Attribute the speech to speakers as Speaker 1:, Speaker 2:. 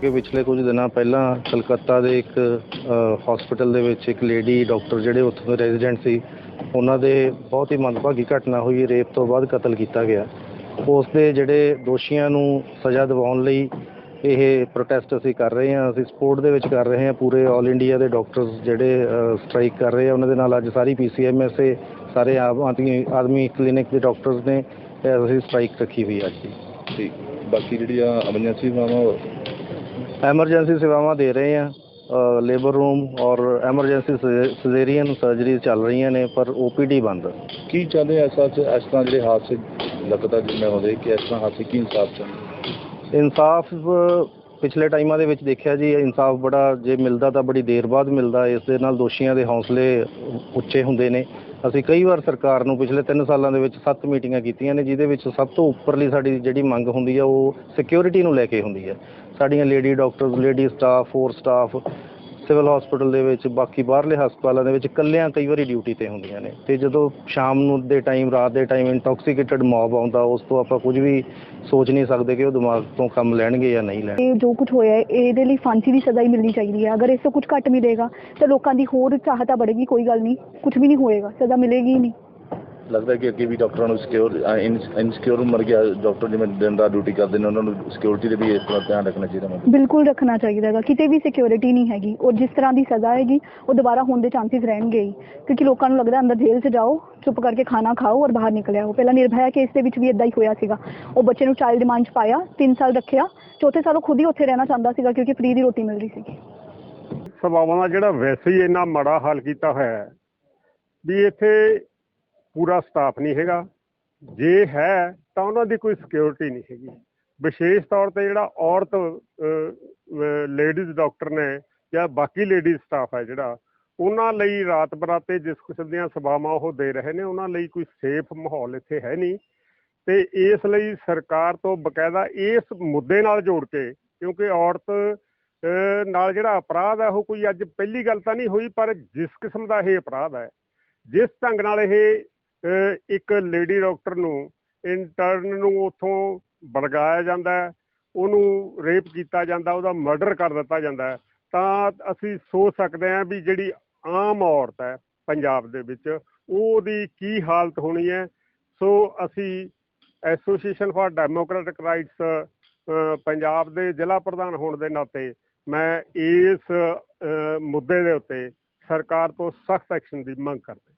Speaker 1: ਕਿ ਪਿਛਲੇ ਕੁਝ ਦਿਨਾਂ ਪਹਿਲਾਂ ਕਲਕੱਤਾ ਦੇ ਇੱਕ ਹਸਪੀਟਲ ਦੇ ਵਿੱਚ ਇੱਕ ਲੇਡੀ ਡਾਕਟਰ ਜਿਹੜੇ ਉੱਥੋਂ ਦੇ ਰੈਜ਼ੀਡੈਂਟ ਸੀ, ਉਹਨਾਂ ਦੇ ਬਹੁਤ ਹੀ ਮੰਦਭਾਗੀ ਘਟਨਾ ਹੋਈ ਰੇਪ ਤੋਂ ਬਾਅਦ ਕਤਲ ਕੀਤਾ ਗਿਆ। ਉਸ ਦੇ ਜਿਹੜੇ ਦੋਸ਼ੀਆਂ ਨੂੰ ਸਜ਼ਾ ਦਿਵਾਉਣ ਲਈ ਇਹ ਪ੍ਰੋਟੈਸਟ ਅਸੀਂ ਕਰ ਰਹੇ ਹਾਂ, ਅਸੀਂ ਸਪੋਰਟ ਦੇ ਵਿੱਚ ਕਰ ਰਹੇ ਹਾਂ, ਪੂਰੇ 올 ਇੰਡੀਆ ਦੇ ਡਾਕਟਰਸ ਜਿਹੜੇ ਸਟ੍ਰਾਈਕ ਕਰ ਰਹੇ ਆ, ਉਹਨਾਂ ਦੇ ਨਾਲ ਅੱਜ ਸਾਰੀ ਪੀਸੀਐਮਐਸਏ ਸਾਰੇ ਆਮ ਆਦਮੀ ਆਦਮੀ ਕਲੀਨਿਕ ਦੇ ਡਾਕਟਰਸ ਨੇ ਅਸੀਂ ਸਟ੍ਰਾਈਕ ਰੱਖੀ ਹੋਈ ਅੱਜ ਦੀ।
Speaker 2: ਠੀਕ, ਬਾਕੀ ਜਿਹੜੀਆਂ ਐਮਰਜੈਂਸੀ ਮਾਮਾ
Speaker 1: ਐਮਰਜੈਂਸੀ ਸੇਵਾਵਾਂ ਦੇ ਰਹੇ ਹਾਂ ਲੇਬਰ ਰੂਮ ਔਰ ਐਮਰਜੈਂਸੀ ਸਜ਼ੇਰੀਅਨ ਸਰਜਰੀ ਚੱਲ ਰਹੀਆਂ ਨੇ ਪਰ ਓਪੀਡੀ ਬੰਦ।
Speaker 2: ਕੀ ਚਾਹੁੰਦੇ ਐਸਾ ਇਸ ਤਰ੍ਹਾਂ ਜਿਹੜੇ ਹਾਦਸੇ ਲਗਾਤਾਰ ਜਿਵੇਂ ਹੁੰਦੇ ਕਿ ਇਸ ਤਰ੍ਹਾਂ ਹਾਦਸੇ ਕੀ ਇਨਸਾਫ ਚਾਹੁੰਦੇ?
Speaker 1: ਇਨਸਾਫ ਪਿਛਲੇ ਟਾਈਮਾਂ ਦੇ ਵਿੱਚ ਦੇਖਿਆ ਜੀ ਇਨਸਾਫ ਬੜਾ ਜੇ ਮਿਲਦਾ ਤਾਂ ਬੜੀ ਦੇਰ ਬਾਅਦ ਮਿਲਦਾ ਇਸ ਦੇ ਨਾਲ ਦੋਸ਼ੀਆਂ ਦੇ ਹੌਸਲੇ ਉੱਚੇ ਹੁੰਦੇ ਨੇ। ਅਸੀਂ ਕਈ ਵਾਰ ਸਰਕਾਰ ਨੂੰ ਪਿਛਲੇ 3 ਸਾਲਾਂ ਦੇ ਵਿੱਚ 7 ਮੀਟਿੰਗਾਂ ਕੀਤੀਆਂ ਨੇ ਜਿਹਦੇ ਵਿੱਚ ਸਭ ਤੋਂ ਉੱਪਰਲੀ ਸਾਡੀ ਜਿਹੜੀ ਮੰਗ ਹੁੰਦੀ ਆ ਉਹ ਸਿਕਿਉਰਿਟੀ ਨੂੰ ਲੈ ਕੇ ਹੁੰਦੀ ਹੈ ਸਾਡੀਆਂ ਲੇਡੀ ਡਾਕਟਰਸ, ਲੇਡੀ ਸਟਾਫ, ਹੋਰ ਸਟਾਫ, ਸਿਵਲ ਹਸਪੀਟਲ ਦੇ ਵਿੱਚ, ਬਾਕੀ ਬਾਹਰਲੇ ਹਸਪਤਾਲਾਂ ਦੇ ਵਿੱਚ ਕੱਲਿਆਂ ਕਈ ਵਾਰੀ ਡਿਊਟੀ ਤੇ ਹੁੰਦੀਆਂ ਨੇ। ਤੇ ਜਦੋਂ ਸ਼ਾਮ ਨੂੰ ਦੇ ਟਾਈਮ, ਰਾਤ ਦੇ ਟਾਈਮ ਇੰਟੌਕਸੀਕੇਟਡ ਮੌਬ ਆਉਂਦਾ, ਉਸ ਤੋਂ ਆਪਾਂ ਕੁਝ ਵੀ ਸੋਚ ਨਹੀਂ ਸਕਦੇ ਕਿ ਉਹ ਦਿਮਾਗ ਤੋਂ ਕੰਮ ਲੈਣਗੇ ਜਾਂ ਨਹੀਂ ਲੈਣਗੇ।
Speaker 3: ਇਹ ਜੋ ਕੁਝ ਹੋਇਆ ਹੈ, ਇਹਦੇ ਲਈ ਫਾਂਸੀ ਦੀ ਸਜ਼ਾ ਹੀ ਮਿਲਣੀ ਚਾਹੀਦੀ ਹੈ। ਅਗਰ ਇਸ ਤੋਂ ਕੁਝ ਘੱਟ ਮਿਲੇਗਾ, ਤਾਂ ਲੋਕਾਂ ਦੀ ਹੋਰ ਚਾਹਤਾ ਬੜੇਗੀ ਕੋਈ ਗੱਲ ਨਹੀਂ। ਕੁਝ ਵੀ ਨਹੀਂ ਹੋਏਗਾ, ਸਜ਼ਾ ਮਿਲੇਗੀ ਹੀ ਨਹੀਂ।
Speaker 2: ਲੱਗਦਾ ਕਿ ਅੱਗੇ ਵੀ ਡਾਕਟਰਾਂ ਨੂੰ ਸਿਕਿਉਰ ਇਨਸਿਕਿਉਰ ਮਰ ਗਿਆ ਡਾਕਟਰ ਜਿਵੇਂ ਦਿਨ ਰਾਤ ਡਿਊਟੀ ਕਰਦੇ ਨੇ ਉਹਨਾਂ ਨੂੰ ਸਿਕਿਉਰਿਟੀ ਦੇ ਵੀ ਇਸ ਤਰ੍ਹਾਂ ਧਿਆਨ ਰੱਖਣਾ ਚਾਹੀਦਾ ਮਤਲਬ।
Speaker 3: ਬਿਲਕੁਲ ਰੱਖਣਾ ਚਾਹੀਦਾ ਹੈਗਾ। ਕਿਤੇ ਵੀ ਸਿਕਿਉਰਿਟੀ ਨਹੀਂ ਹੈਗੀ। ਔਰ ਜਿਸ ਤਰ੍ਹਾਂ ਦੀ ਸਜ਼ਾ ਹੈਗੀ ਉਹ ਦੁਬਾਰਾ ਹੋਣ ਦੇ ਚਾਂਸਸ ਰਹਿਣਗੇ ਹੀ। ਕਿਉਂਕਿ ਲੋਕਾਂ ਨੂੰ ਲੱਗਦਾ ਅੰਦਰ ਜੇਲ੍ਹ 'ਚ ਜਾਓ ਚੁੱਪ ਕਰਕੇ ਖਾਣਾ ਖਾਓ ਔਰ ਬਾਹਰ ਨਿਕਲ ਆਓ। ਪਹਿਲਾਂ ਨਿਰਭਇਆ ਕੇਸ ਦੇ ਵਿੱਚ ਵੀ ਇਦਾਂ ਹੀ ਹੋਇਆ ਸੀਗਾ। ਉਹ ਬੱਚੇ ਨੂੰ ਚਾਈਲਡ ਰਿਮਾਂਡ 'ਚ ਪਾਇਆ 3 ਸਾਲ ਰੱਖਿਆ। ਚੌਥੇ ਸਾਲ ਉਹ ਖੁਦ ਹੀ ਉੱਥੇ ਰਹਿਣਾ ਚਾਹੁੰਦਾ ਸੀਗਾ ਕਿਉਂਕਿ ਫ੍ਰੀ ਦੀ ਰੋਟੀ ਮਿਲ ਰਹੀ ਸੀਗੀ।
Speaker 4: ਸਭਾਵਾਂ ਦਾ ਜਿਹੜਾ ਵੈਸੇ ਹੀ ਇੰਨਾ ਮਾੜਾ ਹਾਲ ਕੀਤਾ ਹੋਇਆ ਹੈ ਵੀ ਇੱਥੇ ਪੂਰਾ ਸਟਾਫ ਨਹੀਂ ਹੈਗਾ। ਜੇ ਹੈ, ਤਾਂ ਉਹਨਾਂ ਦੀ ਕੋਈ ਸਿਕਿਉਰਿਟੀ ਨਹੀਂ ਹੈਗੀ। ਵਿਸ਼ੇਸ਼ ਤੌਰ ਤੇ ਜਿਹੜਾ ਔਰਤ ਲੇਡੀਜ਼ ਡਾਕਟਰ ਨੇ ਜਾਂ ਬਾਕੀ ਲੇਡੀਜ਼ ਸਟਾਫ ਹੈ ਜਿਹੜਾ, ਉਹਨਾਂ ਲਈ ਰਾਤ ਬਰਾਤੇ ਜਿਸ ਕਿਸਮ ਦੀਆਂ ਸੇਵਾਵਾਂ ਉਹ ਦੇ ਰਹੇ ਨੇ, ਉਹਨਾਂ ਲਈ ਕੋਈ ਸੇਫ ਮਾਹੌਲ ਇੱਥੇ ਹੈ ਨਹੀਂ। ਤੇ ਇਸ ਲਈ ਸਰਕਾਰ ਤੋਂ ਬਕਾਇਦਾ ਇਸ ਮੁੱਦੇ ਨਾਲ ਜੋੜ ਕੇ, ਕਿਉਂਕਿ ਔਰਤ ਨਾਲ ਜਿਹੜਾ ਅਪਰਾਧ ਹੈ, ਉਹ ਕੋਈ ਅੱਜ ਪਹਿਲੀ ਗੱਲ ਤਾਂ ਨਹੀਂ ਹੋਈ, ਪਰ ਜਿਸ ਕਿਸਮ ਦਾ ਇਹ ਅਪਰਾਧ ਹੈ, ਜਿਸ ਢੰਗ ਨਾਲ ਇਹ ਇੱਕ ਲੇਡੀ ਡਾਕਟਰ ਨੂੰ ਇੰਟਰਨ ਨੂੰ ਉਥੋਂ ਬਲਗਾਇਆ ਜਾਂਦਾ ਉਹਨੂੰ ਰੇਪ ਕੀਤਾ ਜਾਂਦਾ, ਉਹਦਾ ਮਰਡਰ ਕਰ ਦਿੱਤਾ ਜਾਂਦਾ ਤਾਂ ਅਸੀਂ ਸੋਚ ਸਕਦੇ ਹਾਂ ਵੀ ਜਿਹੜੀ ਆਮ ਔਰਤ ਹੈ ਪੰਜਾਬ ਦੇ ਵਿੱਚ, ਉਹਦੀ ਕੀ ਹਾਲਤ ਹੋਣੀ ਹੈ। ਸੋ ਅਸੀਂ association for democratic rights Punjab ਦੇ ਜ਼ਿਲ੍ਹਾ ਪ੍ਰਧਾਨ ਹੋਣ ਦੇ ਨਾਤੇ ਮੈਂ ਇਸ ਮੁੱਦੇ ਦੇ ਉੱਤੇ ਸਰਕਾਰ ਤੋਂ ਸਖਤ ਐਕਸ਼ਨ ਦੀ ਮੰਗ ਕਰਦਾ